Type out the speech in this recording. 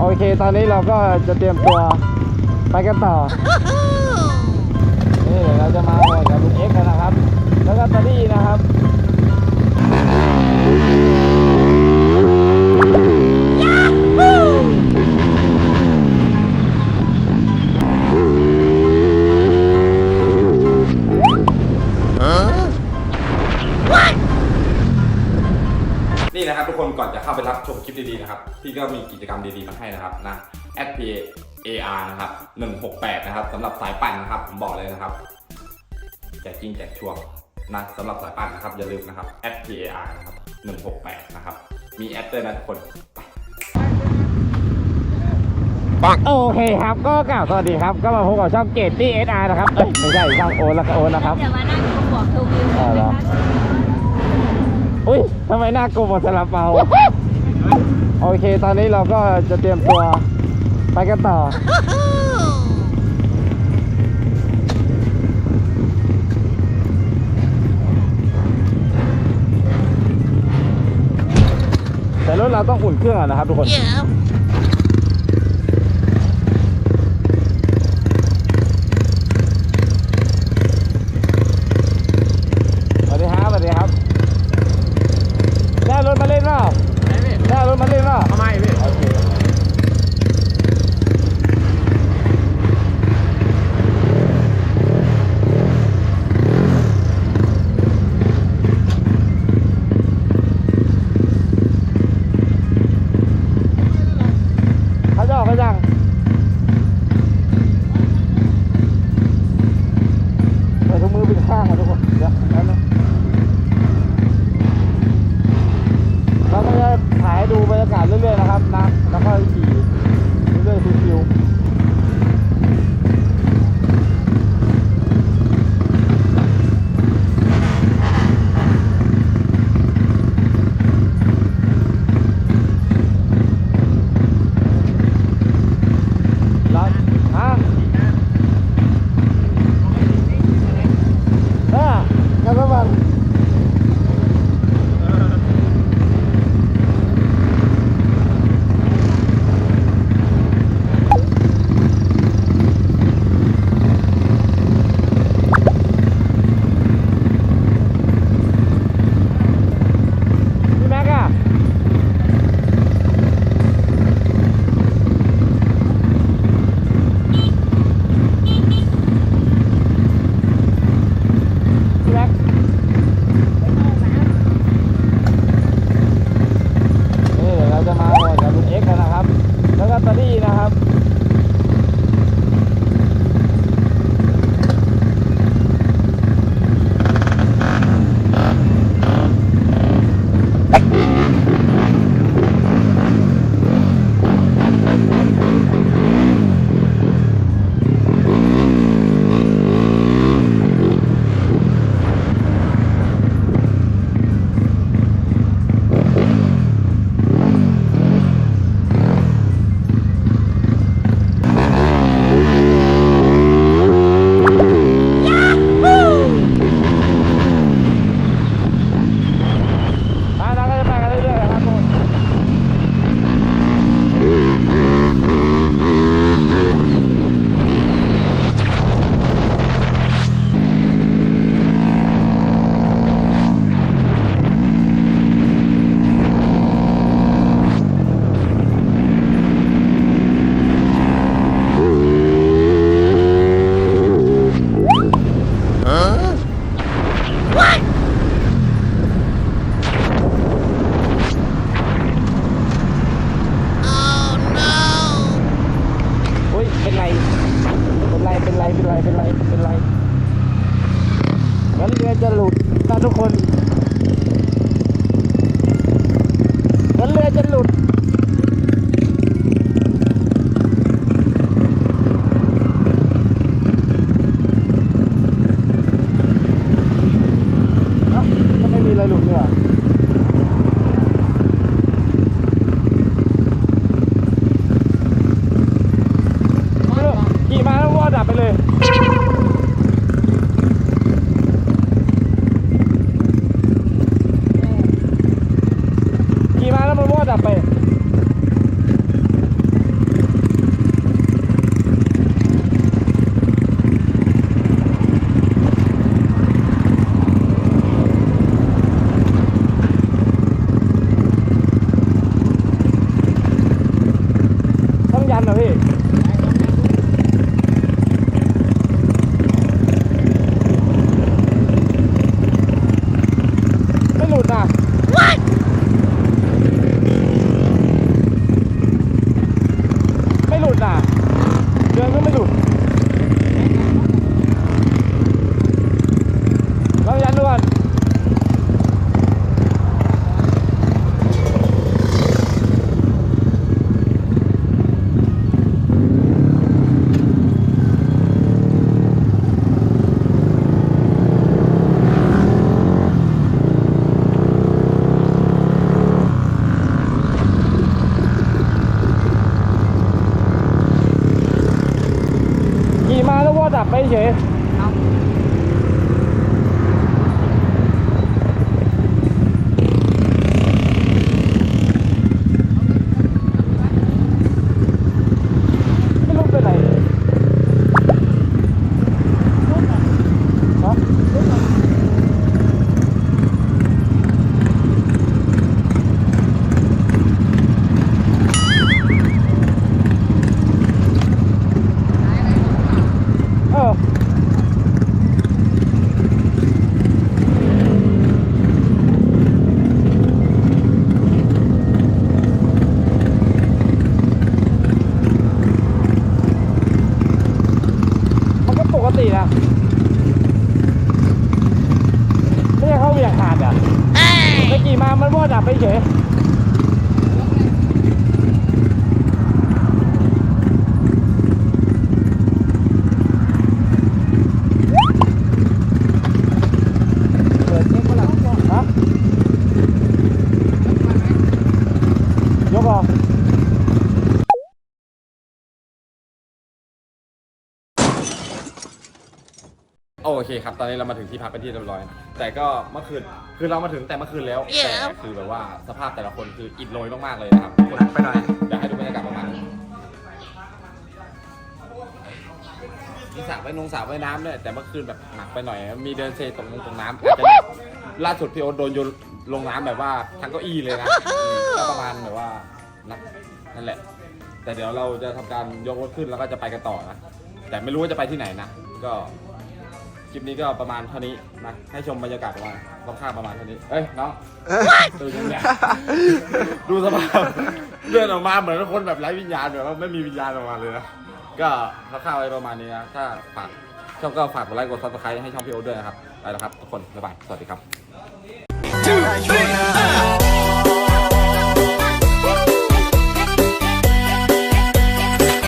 โอเค ตอนนี้เราก็จะเตรียมตัวไปกันต่อ นี่เดี๋ยวเราจะมาออกกับลุงเอ็กซ์กันนะครับ แล้วก็ตอรี่นะครับ ดีๆนะครับพี่ก็มีกิจกรรมดีๆมาให้นะครับนะ at p ar นะครับ168 นะครับสำหรับสายปั่นนะครับผมบอกเลยนะครับแจกจริงแจกชัวร์นะสำหรับสายปั่นนะครับอย่าลืมนะครับ at p ar นะครับ168 นะครับ มีแอดด้วยนะทุกคนไปโอเคครับก็กล่าวสวัสดีครับ ก็มาพบกับช่องเกตตี้เอสอาร์นะครับเอ้ยไม่ใช่ช่องโอนแล้วก็โอนนะครับเดี๋ยวมานั่งดูบอกดูวิวอ๋อเหรออุ้ยทำไมหน้ากลมเหมือนซาลาเปา โอเค ตอนนี้เราก็จะเตรียมตัวไปกันต่อ แต่รถเราต้องอุ่นเครื่องอนนะครับทุกคนส ก็ไม่มีอะไรหลุดเนี่ย ขี่มาแล้ววอดับไปเลย เฉยไม่รู้เป็นไรฮะเออ มันก็ปกตินะ ไม่ใช่เขาเหวี่ยงขาดอะไปกี่มา มันว่าดับไปเฉยเปิดเช็คมาแล้วฮะยกออก โอเคครับ ตอนนี้เรามาถึงที่พักเป็นที่เรียบร้อยนะแต่ก็เมื่อคืน คือเรามาถึงแต่เมื่อคืนแล้วแต่คือแบบว่าสภาพแต่ละคนคืออิดโรยมากๆเลยนะครับหนักไปหน่อยเดี๋ยวให้ดูบรรยากาศประมาณนี้มีสระว่ายนงสระว่ายน้ำด้วยแต่เมื่อคืนแบบหนักไปหน่อย มีเดินเซตรงตรงน้ำอาจจะล่าสุดพี่โอ๊ตโดนโยนลงน้ำแบบว่าทั้งเก้าอี้เลยนะอืมก็ประมาณแบบว่านักนั่นแหละ แต่เดี๋ยวเราจะทำการยกรถขึ้นแล้วก็จะไปกันต่อนะ แต่ไม่รู้ว่าจะไปที่ไหนนะ ก็ค ลิปนี้ก็ประมาณเท่านี้นะให้ชมบรรยากาศประมาณรอบข้างประมาณเท่านี้ เอ้ยน้องตื่นยังเนี่ยดูสภาพเลื่อนออกมาเหมือนคนแบบไร้วิญญาณแบบว่าไม่มีวิญญาณออกมาเลยนะก็คร่าวๆไว้ประมาณนี้นะถ้าฝากช่องก็ฝากกดไลค์กดซับสไครต์ให้ช่องพี่โอ๊ตด้วยนะครับไปแล้วครับทุกคนบ๊ายบายสวัสดีครับ Two, three,